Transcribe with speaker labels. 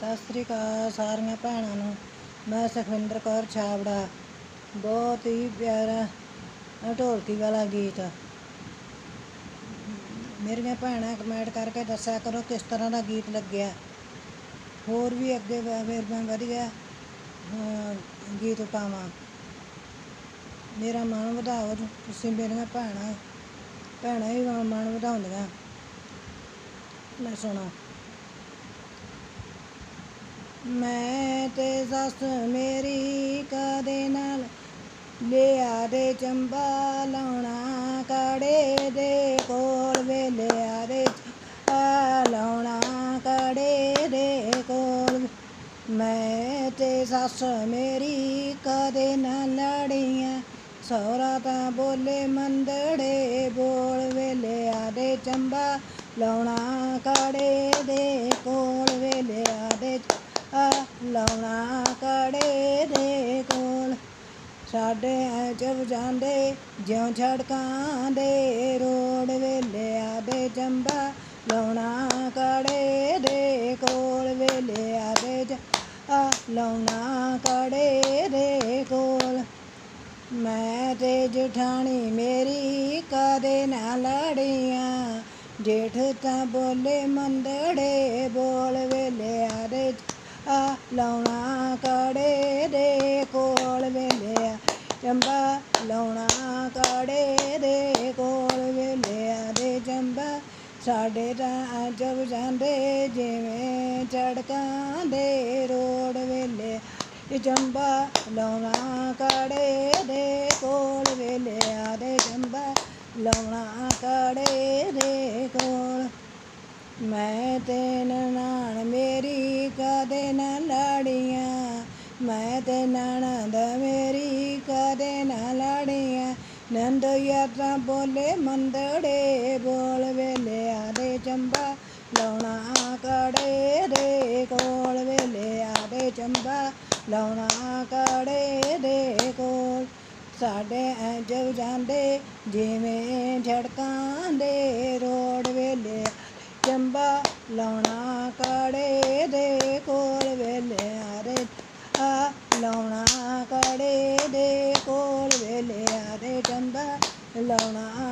Speaker 1: ਸਤਿ ਸ੍ਰੀ ਅਕਾਲ ਸਾਰੀਆਂ ਭੈਣਾਂ ਨੂੰ। ਮੈਂ ਸੁਖਵਿੰਦਰ ਕੌਰ ਛਾਬੜਾ। ਬਹੁਤ ਹੀ ਪਿਆਰਾ ਢੋਲਕੀ ਵਾਲਾ ਗੀਤ। ਮੇਰੀਆਂ ਭੈਣਾਂ ਕਮੈਂਟ ਕਰਕੇ ਦੱਸਿਆ ਕਰੋ ਕਿਸ ਤਰ੍ਹਾਂ ਦਾ ਗੀਤ ਲੱਗਿਆ। ਹੋਰ ਵੀ ਅੱਗੇ ਫਿਰ ਮੈਂ ਵਧੀਆ ਗੀਤ ਪਾਵਾਂ ਮੇਰਾ ਮਨ ਵਧਾਓ ਤੁਸੀਂ ਮੇਰੀਆਂ ਭੈਣਾਂ ਭੈਣਾਂ ਹੀ ਮਨ ਵਧਾਉਂਦੀਆਂ। ਮੈਂ ਸੁਣੋ। ਮੈਂ ਤੇ ਸੱਸ ਮੇਰੀ ਕਦੇ ਨਾਲ ਲਿਆ ਦੇ ਚੰਬਾ ਲਾਉਣਾ, ਕਾੜੇ ਦੇ ਕੋਲ ਵੇ ਦੇ ਚੰਬਾ ਲਾਉਣਾ, ਕਾੜੇ ਦੇ ਕੋਲ। ਮੈਂ ਤੇ ਸੱਸ ਮੇਰੀ ਕਦੇ ਨਾ ਲੜੀਆਂ, ਸਹੁਰਾ ਤਾਂ ਬੋਲੇ ਮੰਦੜੇ ਬੋਲ ਵੇ ਦੇ ਚੰਬਾ ਲਾਉਣਾ, ਕਾੜੇ ਦੇ ਕੋਲ ਵੇ ਦੇ ਲਾਉਣਾ ਕਾੜੇ ਦੇ ਕੋਲ। ਸਾਡੇ ਜਬ ਜਾਂਦੇ, ਜਿਉਂ ਛੜਕਾਂ ਦੇ ਰੋੜ ਵੇਲਿਆ ਦੇ ਚੰਬਾ ਲਾਉਣਾ ਕੜੇ ਦੇ ਕੋਲ। ਵੇਲਿਆ ਦੇ ਜ- ਆ ਲਾਉਣਾ ਕੜੇ ਦੇ ਕੋਲ। ਮੈਂ ਤੇ ਜਠਾਣੀ ਮੇਰੀ ਕਦੇ ਨਾ ਲੜੀਆਂ। ਜੇਠ ਤਾਂ ਬੋਲੇ ਮੰਦੜੇ ਬੋਲ ਵੇਲਿਆ ਦੇ ਆ ਲਾਉਣਾ ਕੜੇ ਦੇ ਕੋਲ ਵੇਲਿਆ ਚੰਬਾ ਲਾਉਣਾ ਕੜੇ ਦੇ ਕੋਲ ਵੇਲਿਆ ਦੇ ਚੰਬਾ ਸਾਡੇ ਤਾਂ ਜਬ ਜਾਂਦੇ ਜਿਵੇਂ ਝੜਕਾਂ ਦੇ ਰੋੜ ਵੇਲੇ ਇਹ ਚੰਬਾ ਲਾਉਣਾ ਕੜੇ ਦੇ ਕੋਲ ਵੇਲਿਆ ਦੇ ਚੰਬਾ ਲਾਉਣਾ ਕੜੇ ਦੇ ਕੋਲ। ਮੈਂ ਤੈਨੂੰ ਕਦੇ ਨਾ ਲੜੀਆਂ, ਮੈਂ ਤੇ ਨਣਦ ਮੇਰੀ ਕਦੇ ਨਾ ਲੜੀਆਂ। ਨੰਦ ਯਾਤਰਾ ਬੋਲੇ ਮੰਦੜੇ, ਬੋਲ ਵੇਲਿਆ ਦੇ ਚੰਬਾ, ਲਾਉਣਾ ਕੜੇ ਦੇ ਕੋਲ। ਵੇਲਿਆ ਦੇ ਚੰਬਾ, ਲਾਉਣਾ ਕੜੇ ਦੇ ਕੋਲ। ਸਾਡੇ ਐ ਜਾਂਦੇ ਜਿਵੇਂ ਝੜਕਾਂ ਦੇ ਰੋੜ ਵੇਲੇ ਚੰਬਾ, ਲਾਉਣਾ ਕੜੇ ਦੇ ਕੋਲ ਵੇਲੇ ਆਰੇ ਆ ਲਾਉਣਾ ਕੜੇ